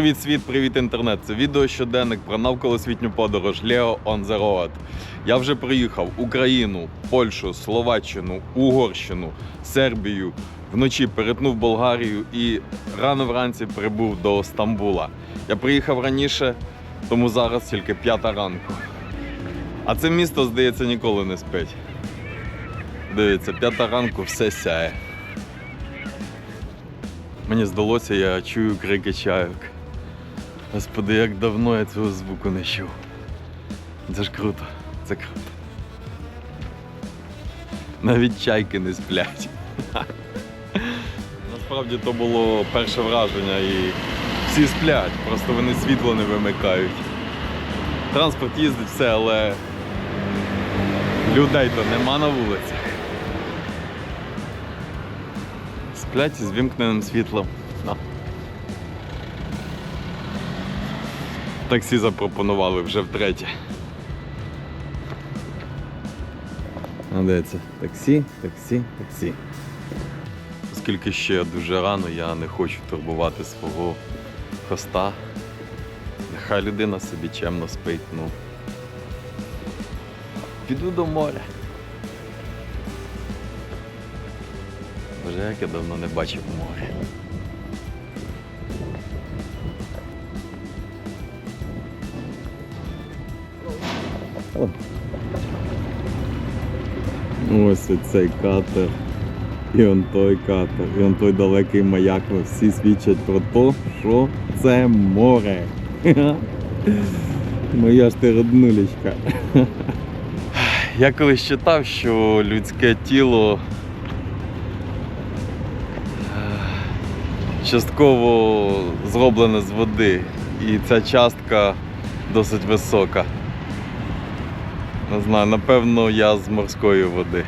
Привіт, світ, привіт, інтернет. Це відео щоденник про навколосвітню подорож Leo on the Road. Я вже приїхав Україну, Польщу, Словаччину, Угорщину, Сербію. Вночі перетнув Болгарію і рано вранці прибув до Стамбула. Я приїхав раніше, тому зараз тільки п'ята ранку. А це місто, здається, ніколи не спить. Дивіться, п'ята ранку все сяє. Мені здалося, я чую крики чайок. Господи, як давно я цього звуку не чув. Це ж круто, це круто. Навіть чайки не сплять. Насправді то було перше враження і всі сплять, просто вони світло не вимикають. Транспорт їздить все, але людей то нема на вулицях. Сплять із вімкненим світлом. Таксі запропонували вже втретє. А де це? Таксі, таксі, таксі. Оскільки ще дуже рано, я не хочу турбувати свого хоста. Нехай людина собі чемно спить, ну. Піду до моря. Боже, як я давно не бачив море. Ось цей катер. І он той катер, і он той далекий маяк. Всі свідчать про те, що це море. Моя ж ти роднулечка. Я колись читав, що людське тіло частково зроблене з води, і ця частка досить висока. Не знаю, напевно, я з морської води.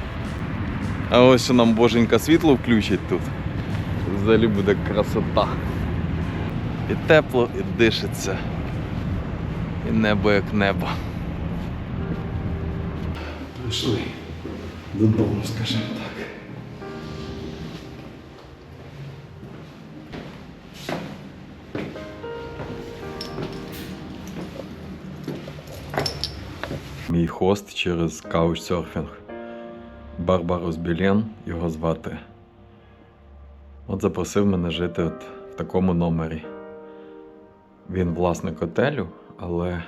А ось що нам боженька світло включить тут. Взагалі буде красота. І тепло, і дишиться. І небо як небо. Прийшли додому, скажімо так. Мій хост через Couchsurfing. Барбарос Білєн його звати. От запросив мене жити от в такому номері. Він власник готелю, але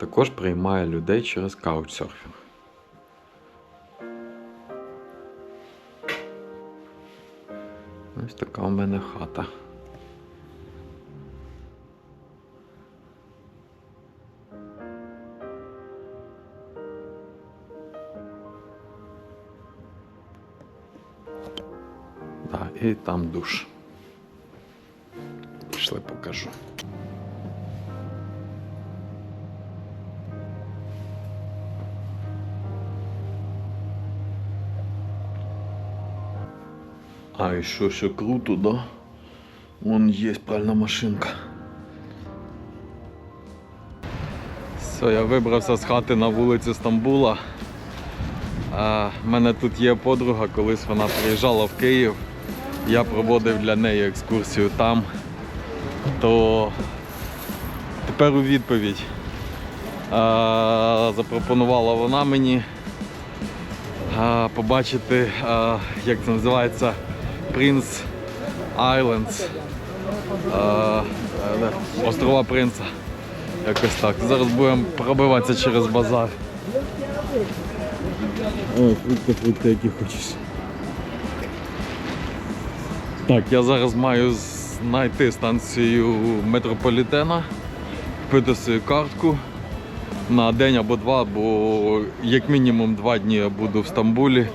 також приймає людей через Couchsurfing. Ось така у мене хата. Да, і там душ. Пішли покажу. А, і що ще круто, да? Вон є пральна машинка. Все, я вибрався з хати на вулицю Стамбула. В мене тут є подруга, колись вона приїжджала в Київ. Я проводив для неї екскурсію там. То тепер у відповідь а, запропонувала вона мені а, побачити, а, як це називається, Prince Islands. Е, острова Принца. Якось так. Зараз будемо пробиватися через базар. Ой, фрукти, фрукти, які хочеш. Так, я зараз маю знайти станцію метрополітена, купити свою картку на день або два, бо як мінімум два дні я буду в Стамбулі.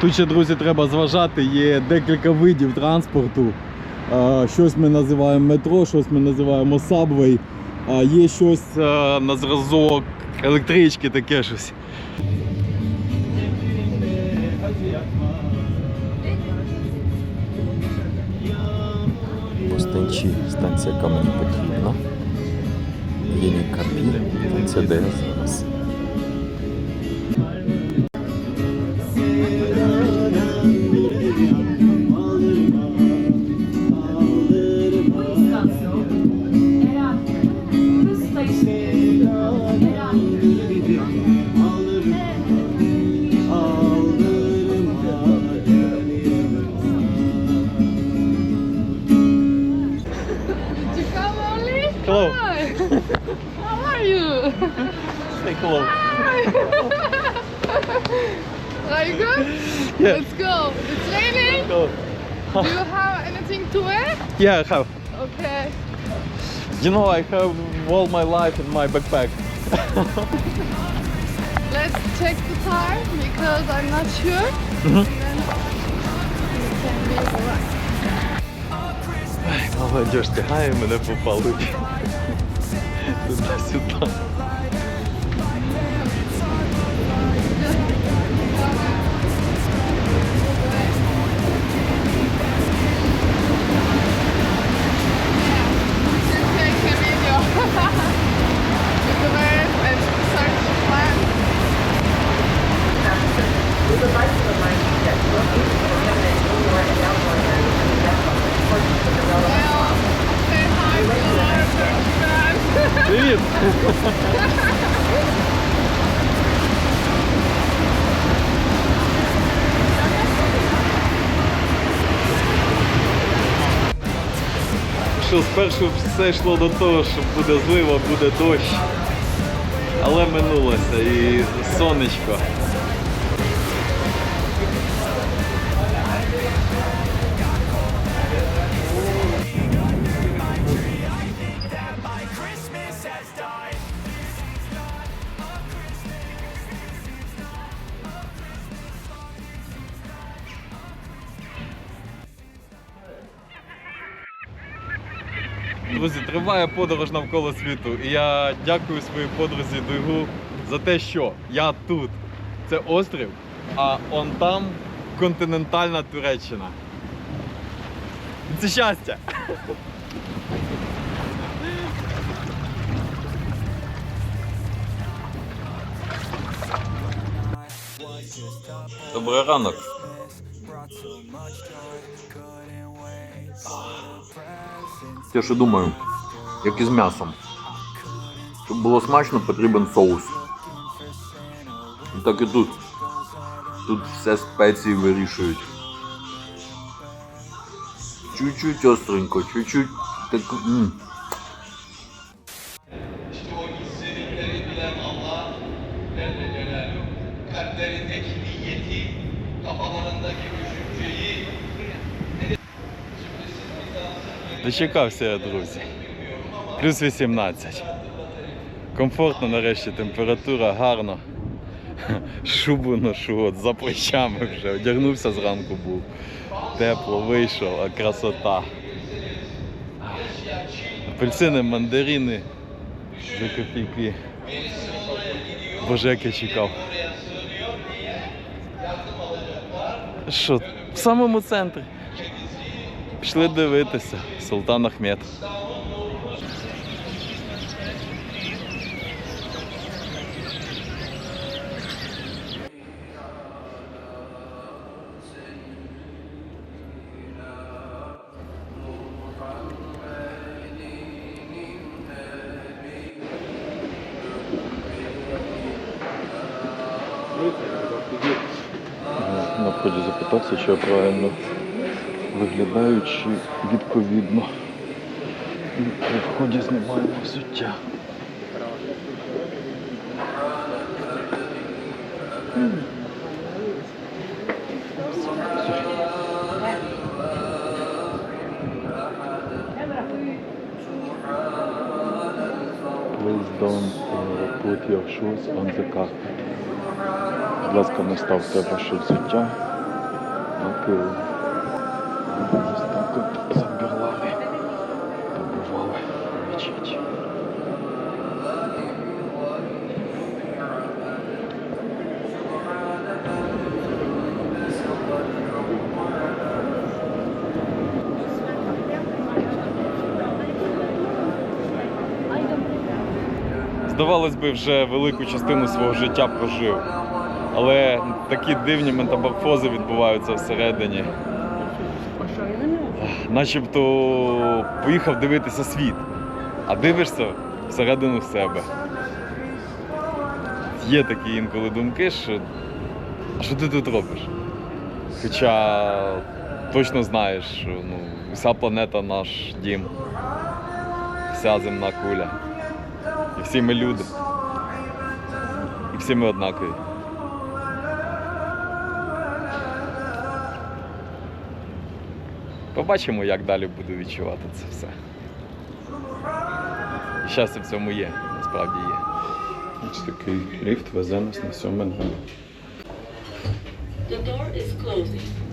Тут ще, друзі, треба зважати, є декілька видів транспорту. Щось ми називаємо метро, щось ми називаємо сабвей, а є щось а, на зразок електрички, таке щось. Постанчі станція яка мені потрібна. Єлі Карпі, це де Do you have anything to wear? Yeah, I have. Okay. You know, I have all my life in my backpack. Let's check the time because I'm not sure. Mhm. And then we can be alright. Молодежь тягає мене по палубі. Туди-сюди. Що спершу все йшло до того, що буде злива, буде дощ. Але минулося і сонечко. Друзі, триває подорож навколо світу. І я дякую своїй подрузі Дуйгу за те, що я тут. Це острів, а он там континентальна Туреччина. Це щастя. Добрий ранок. Я ще думаю, як і з м'ясом. Щоб було смачно, потрібен соус. І так і тут. Тут все спеції вирішують. Чуть-чуть остренько, чуть-чуть так. Дочекався я, друзі. Плюс 18. Комфортно нарешті, температура гарно. Шубу ношу от за плечами вже. Одягнувся зранку був. Тепло вийшов, а красота. Апельсини, мандарини за копійки. Боже, як я чекав. Що, в самому центрі. Пішли дивитися. Султан Ахмед. На запитатися, чи я правильно виглядаю, чи відповідно. І при вході знімаємо взуття. Please don't uh, put your shoes on the car. Будь ласка, не ставте ваше взуття на пиво. Так забірлали. Здавалось би, вже велику частину свого життя прожив. Але такі дивні метаморфози відбуваються всередині. Начебто поїхав дивитися світ, а дивишся всередину себе. Є такі інколи думки, що а що ти тут робиш? Хоча точно знаєш, що ну, вся планета наш дім, вся земна куля. І всі ми люди. І всі ми однакові. Побачимо, як далі буду відчувати це все. І щастя в цьому є, насправді є. Ось такий ліфт везе нас на сьоме небо. The door is closing.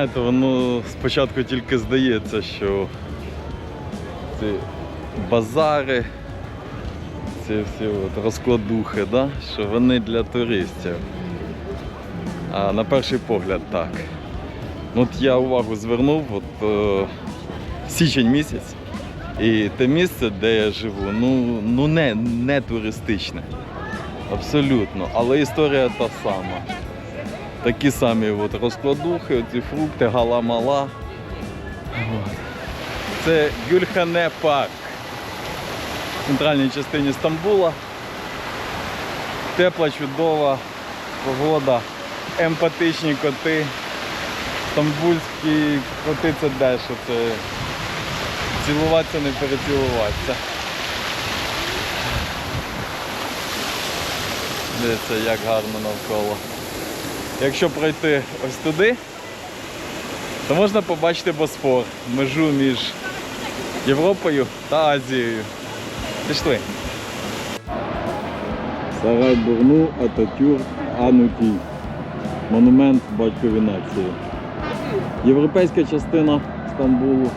Знаєте, воно спочатку тільки здається, що ці базари, ці всі от розкладухи, да? що вони для туристів. А на перший погляд так. Ну, От я увагу звернув, от е, січень місяць, і те місце, де я живу, ну, ну не, не туристичне. Абсолютно. Але історія та сама. Такі самі от розкладухи, оці фрукти, гала-мала. Це Гюльхане парк в центральній частині Стамбула. Тепла, чудова погода, емпатичні коти. Стамбульські коти це дещо, це цілуватися, не перецілуватися. Дивіться, як гарно навколо. Якщо пройти ось туди, то можна побачити Босфор, межу між Європою та Азією. Пішли. Сарай Бурну, Ататюрк, Ануті. Монумент батькові нації. Європейська частина Стамбулу.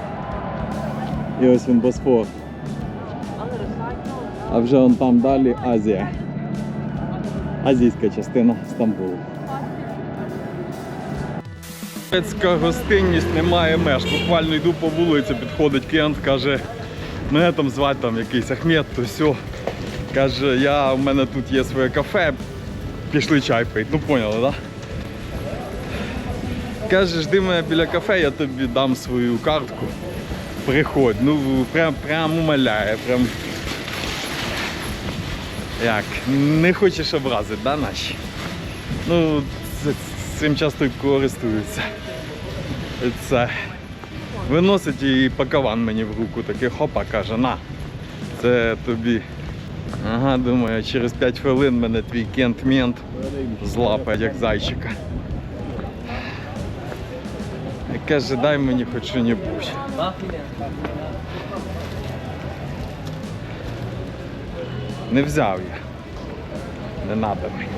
І ось він Босфор. А вже он там далі Азія. Азійська частина Стамбулу. Турецька гостинність немає меж. Буквально йду по вулиці, підходить клієнт, каже, мене там звати там якийсь Ахмед, то все. Каже, я, у мене тут є своє кафе, пішли чай пити. Ну поняли, так? Да? Каже, жди мене біля кафе, я тобі дам свою картку. Приходь. Ну, прям, прям умоляє, прям. Як? Не хочеш образити, да, наші? Ну, цим часто користуються. Це виносить і пакаван мені в руку, такий хопа, каже, на, це тобі. Ага, думаю, через 5 хвилин мене твій кент-мент злапає, як зайчика. І каже, дай мені хоч що-небудь. Не взяв я. Не надо мені.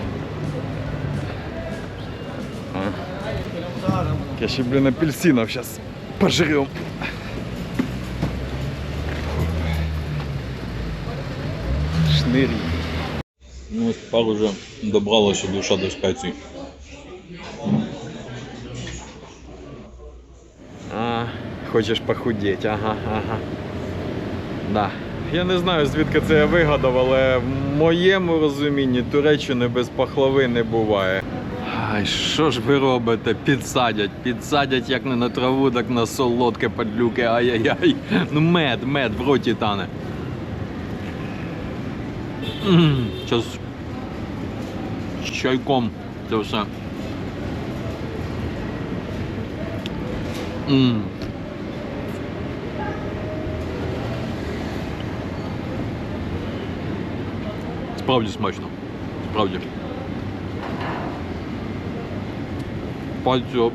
Я ще, блин, апельсинов сейчас пожрем. Шнырі. Ну, тепер уже добралася душа до спецій. А, хочеш похудеть, ага, ага. Да. Я не знаю, звідки це я вигадав, але в моєму розумінні Туреччини без пахлави не буває. Ай, що ж ви робите? Підсадять, підсадять як не на траву, так на солодке падлюки. Ай-яй-яй. Ну мед, мед в роті тане. Щас з чайком це все. М. Справді смачно. Справді. Пальці. об-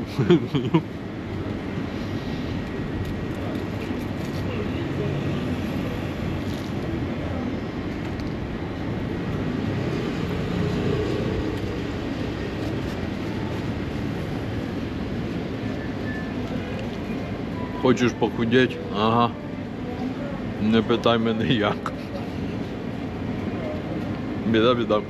Хочеш похудеть? Ага. Не питай мене як. Біда, біда.